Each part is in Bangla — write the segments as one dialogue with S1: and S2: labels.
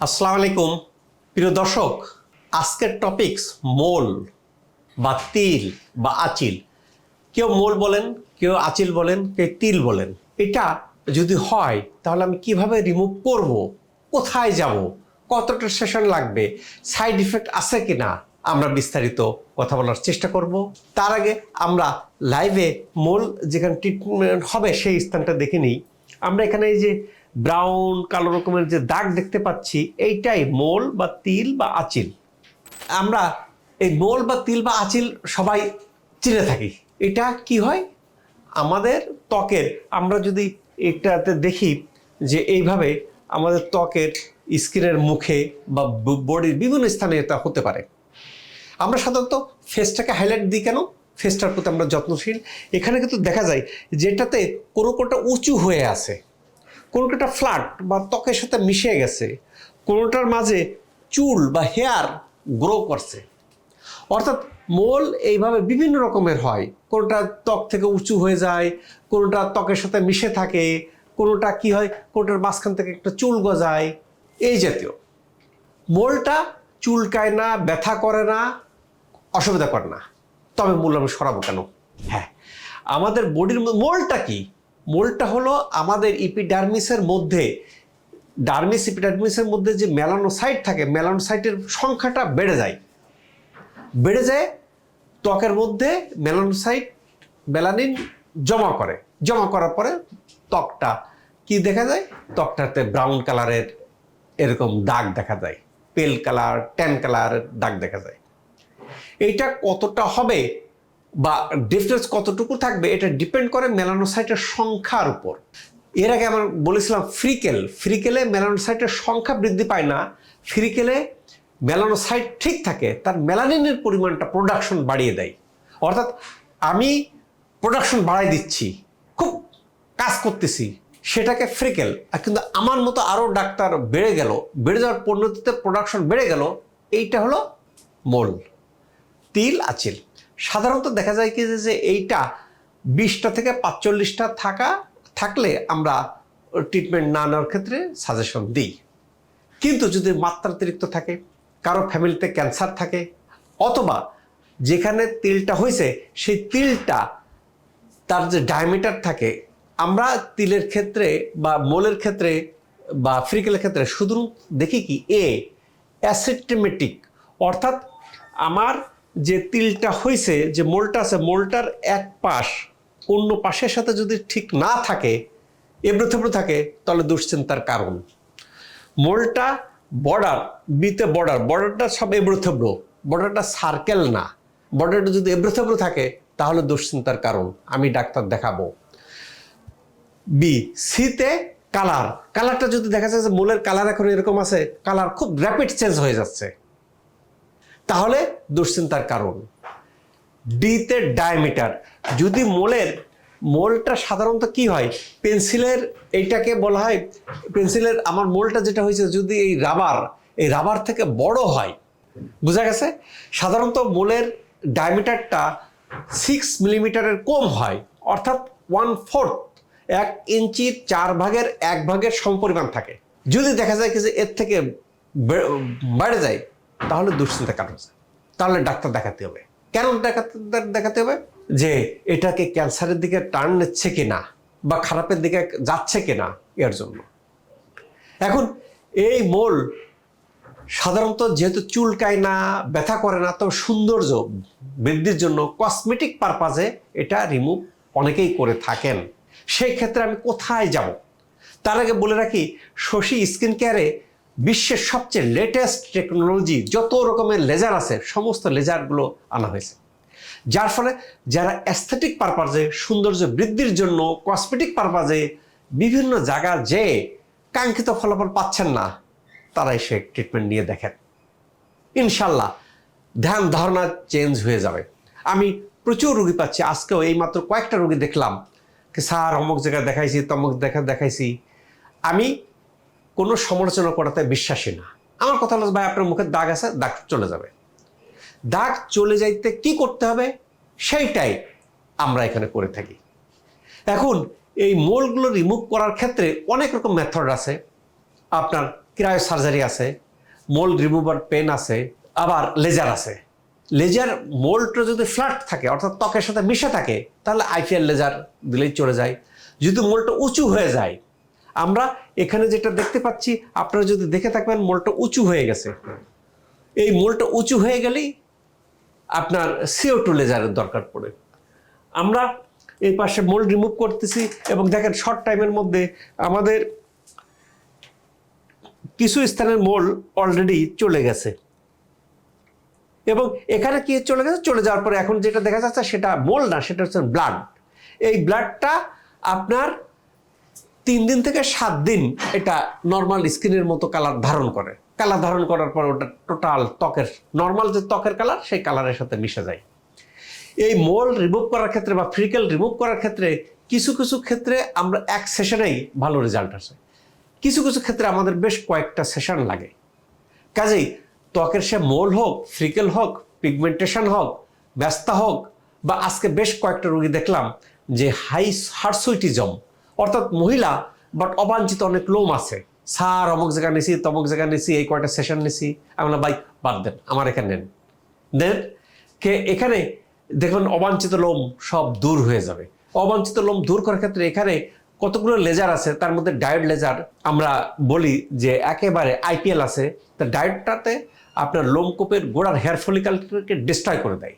S1: আসসালামু আলাইকুম। প্রিয় দর্শক, আজকের টপিকস মোল বা তিল বা আচিল। কেউ মোল বলেন, কেউ আচিল বলেন, কেউ তিল বলেন। এটা যদি হয়, তাহলে আমি কীভাবে রিমুভ করব? কোথায় যাব? কতটা সেশন লাগবে? সাইড ইফেক্ট আছে কি না আমরা বিস্তারিত কথা বলার চেষ্টা করব। তার আগে আমরা লাইভে মোল যেখানে ট্রিটমেন্ট হবে, সেই স্থানটা দেখে নিই। আমরা এখানে এই যে ব্রাউন কালো রকমের যে দাগ দেখতে পাচ্ছি, এইটাই মোল বা তিল বা আচিল। আমরা এই মোল বা তিল বা আচিল সবাই চিনে থাকি। এটা কি হয়? আমাদের ত্বকের, আমরা যদি এটাতে দেখি যে এইভাবে আমাদের ত্বকের স্কিনের মুখে বা বডির বিভিন্ন স্থানে এটা হতে পারে। আমরা সাধারণত ফেসটাকে হাইলাইট দিই কেন? ফেসটার প্রতি আমরা যত্নশীল। এখানে কিন্তু দেখা যায় যেটাতে কোনো কোনোটা উঁচু হয়ে আছে। কোনোটা ফ্ল্যাট বা ত্বকের সাথে মিশে গেছে, কোনোটার মাঝে চুল বা হেয়ার গ্রো করছে। অর্থাৎ মোল এইভাবে বিভিন্ন রকমের হয়। কোনোটা ত্বক থেকে উঁচু হয়ে যায়, কোনোটা ত্বকের সাথে মিশে থাকে, কোনোটা কি হয়, কোনোটার মাঝখান থেকে একটা চুল গজায়, এই জাতীয়। মোলটা চুলকায় না, ব্যথা করে না, অসুবিধা করে না। তবে মূল আমি সরাবো কেন? হ্যাঁ আমাদের বডির মোলটা কি? মোলটা হলো আমাদের ইপিডার্মিসের মধ্যে ডার্মিস ইপিডার্মিসের মধ্যে যে মেলানোসাইট থাকে মেলানোসাইটের সংখ্যাটা বেড়ে যায়। বেড়ে যায়, ত্বকের মধ্যে মেলানোসাইট মেলানিন জমা করে। জমা করার পরে ত্বকটা কি দেখা যায়? ত্বকটাতে ব্রাউন কালারের এরকম দাগ দেখা যায়। পেল কালার ট্যান কালারের দাগ দেখা যায়। এইটা কতটা হবে? বা ডিফারেন্স কতটুকু থাকবে এটা ডিপেন্ড করে মেলানোসাইটের সংখ্যার উপর। এর আগে আমরা বলেছিলাম ফ্রিকেল, ফ্রিকেলে মেলানোসাইটের সংখ্যা বৃদ্ধি পায় না, ফ্রিকেলে মেলানোসাইট ঠিক থাকে, তার মেলানিনের পরিমাণটা প্রোডাকশন বাড়িয়ে দেয়। অর্থাৎ আমি প্রোডাকশন বাড়াই দিচ্ছি, খুব কাজ করতেছি, সেটাকে ফ্রিকেল। কিন্তু আমার মতো আরও ডাক্তার বেড়ে গেল, বেড়ে যাওয়ার পরিণতিতে প্রোডাকশন বেড়ে গেল, এইটা হলো মোল। তিল, আচিল। সাধারণত দেখা যায় কি যে এইটা বিশটা থেকে পাঁচচল্লিশটা থাকা, থাকলে আমরা ট্রিটমেন্ট না নেওয়ার ক্ষেত্রে সাজেশন দিই। কিন্তু যদি মাত্রাতিরিক্ত থাকে, কারও ফ্যামিলিতে ক্যান্সার থাকে, অথবা যেখানে তিলটা হয়েছে, সেই তিলটা তার যে ডায়ামিটার থাকে, আমরা তিলের ক্ষেত্রে বা মোলের ক্ষেত্রে বা ফ্রিকেলের ক্ষেত্রে শুধু দেখি কি এ অ্যাসিটেমেটিক অর্থাৎ আমার যে তিলটা হয়েছে যে মোলটা আছে, মোলটার এক পাশ অন্য পাশের সাথে যদি ঠিক না থাকে এবড়ো থাকে, তাহলে দুশ্চিন্তার কারণ। মোলটা বর্ডার বিতে বর্ডার বর্ডারটা সব এবড়ো থেবড়ো বর্ডারটা সার্কেল না। বর্ডারটা যদি এবড়ো থেবড়ো থাকে, তাহলে দুশ্চিন্তার কারণ, আমি ডাক্তার দেখাবো। বি সিতে কালার কালারটা যদি দেখা যায় যে মোলের কালার এখন এরকম আছে কালার খুব র্যাপিড চেঞ্জ হয়ে যাচ্ছে। তাহলে দুশ্চিন্তার কারণ। ডিতে ডায়ামিটার যদি মোলের, মোলটা সাধারণত কি হয়? পেন্সিলের এইটাকে বলা হয়, পেন্সিলের আমার মোলটা যেটা হয়েছে, যদি এই রাবার এই রাবার থেকে বড় হয়, বোঝা গেছে? সাধারণত মোলের ডায়ামিটারটা সিক্স মিলিমিটারের কম হয়, অর্থাৎ ওয়ান ফোর্থ এক ইঞ্চির চার ভাগের এক ভাগের সমপরিমাণ থাকে। যদি দেখা যায় কি যে এর থেকে বেড়ে যায় তাহলে দুশ্চিন্তা কাটাচ্ছে তাহলে ডাক্তার দেখাতে হবে। কেন দেখাতে দেখাতে হবে? যে এটাকে ক্যান্সারের দিকে টার্ন নিচ্ছে কিনা বা খারাপের দিকে যাচ্ছে কিনা এর জন্য। এখন এই মোল সাধারণত যেহেতু চুলকায় না, ব্যথা করে না, তো সৌন্দর্য বৃদ্ধির জন্য কসমেটিক পারপাজে এটা রিমুভ অনেকেই করে থাকেন। সেই ক্ষেত্রে আমি কোথায় যাব? তার আগে বলে রাখি, শশী স্কিন কেয়ারে বিশ্বের সবচেয়ে লেটেস্ট টেকনোলজি যত রকমের লেজার আছে, সমস্ত লেজারগুলো আনা হয়েছে। যার ফলে যারা অ্যাস্থেটিক পারপাজে সৌন্দর্য বৃদ্ধির জন্য কসমেটিক পারপাজে বিভিন্ন জায়গা যে কাঙ্ক্ষিত ফলাফল পাচ্ছেন না তারা এসে ট্রিটমেন্ট নিয়ে দেখেন। ইনশাল্লাহ ধ্যান ধারণা চেঞ্জ হয়ে যাবে। আমি প্রচুর রুগী পাচ্ছি। আজকেও এই মাত্র কয়েকটা রুগী দেখলাম। স্যার, অমুক জায়গায় দেখাইছি, তমুক দেখা দেখাইছি আমি কোনো সমালোচনা করাতে বিশ্বাসী না। আমার কথা হলো ভাই, আপনার মুখে দাগ আছে, দাগ চলে যাবে। দাগ চলে যাইতে কি করতে হবে? সেইটাই আমরা এখানে করে থাকি। এখন এই মোলগুলো রিমুভ করার ক্ষেত্রে অনেক রকম মেথড আছে। আপনার ক্রায়ো সার্জারি আছে, মোল রিমুভার পেন আছে, আবার লেজার আছে। লেজার মোলটা যদি ফ্ল্যাট থাকে, অর্থাৎ ত্বকের সাথে মিশে থাকে, তাহলে আইপিএল লেজার দিলেই চলে যায়। যদি মোলটা উঁচু হয়ে যায় আমরা এখানে যেটা দেখতে পাচ্ছি, আপনারা যদি দেখে থাকবেন, মোলটা উঁচু হয়ে গেছে। এই মোলটা উঁচু হয়ে গেলেই আপনার সিও টু লেজারের দরকার পড়ে। আমরা এই পাশে মোল রিমুভ করতেছি এবং দেখেন শর্ট টাইমের মধ্যে আমাদের কিছু স্থানের মোল অলরেডি চলে গেছে। এবং এখানে কি চলে গেছে? চলে যাওয়ার পরে এখন যেটা দেখা যাচ্ছে সেটা মোল না, সেটা হচ্ছে ব্লাড এই ব্লাডটা আপনার তিন দিন থেকে সাত দিন এটা নর্মাল স্কিনের মতো কালার ধারণ করে। কালার ধারণ করার পর ওটা টোটাল ত্বকের নর্মাল যে ত্বকের কালার সেই কালারের সাথে মিশে যায়। এই মোল রিমুভ করার ক্ষেত্রে বা ফ্রিকেল রিমুভ করার ক্ষেত্রে কিছু কিছু ক্ষেত্রে আমরা এক সেশনেই ভালো রেজাল্ট আসে কিছু কিছু ক্ষেত্রে আমাদের বেশ কয়েকটা সেশন লাগে। কাজেই ত্বকের সে মোল হোক ফ্রিকেল হোক পিগমেন্টেশন হোক ব্যস্তা হোক, বা আজকে বেশ কয়েকটা রোগী দেখলাম যে হাই হার্সুইটিজম অর্থাৎ মহিলা বাট অবাঞ্ছিত অনেক লোম আছে। স্যার, অমুক জায়গা নিছি, তমুক জায়গা নিছি, এই কয়টা সেশন নিছি। আমরা বাই বাদ দেন, আমার এখানে নেন। দেন কে এখানে দেখবেন অবাঞ্ছিত লোম সব দূর হয়ে যাবে। অবাঞ্ছিত লোম দূর করার ক্ষেত্রে এখানে কতগুলো লেজার আছে, তার মধ্যে ডায়োড লেজার আমরা বলি যে একেবারে আইপিএল আছে। তা ডায়োডটাতে আপনার লোমকূপের গোড়ার হেয়ার ফলিকালকে ডিস্ট্রয় করে দেয়।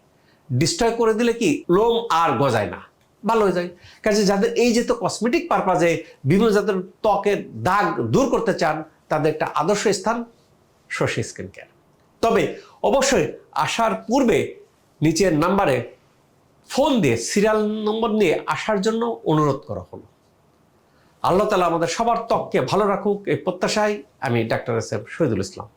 S1: ডিস্ট্রয় করে দিলে কি? লোম আর গজায় না। ভালো হয়ে যায়। কাজে যাদের এই যে তো কসমেটিক পারপাজে বিভিন্ন যাদের ত্বকের দাগ দূর করতে চান, তাদের একটা আদর্শ স্থান শশী স্কিন কেয়ার তবে অবশ্যই আসার পূর্বে নিচের নাম্বারে ফোন দিয়ে সিরিয়াল নম্বর নিয়ে আসার জন্য অনুরোধ করা হলো। আল্লাহ তালা আমাদের সবার ত্বককে ভালো রাখুক, এই প্রত্যাশায় আমি ডাক্তার এস এম শহীদুল ইসলাম।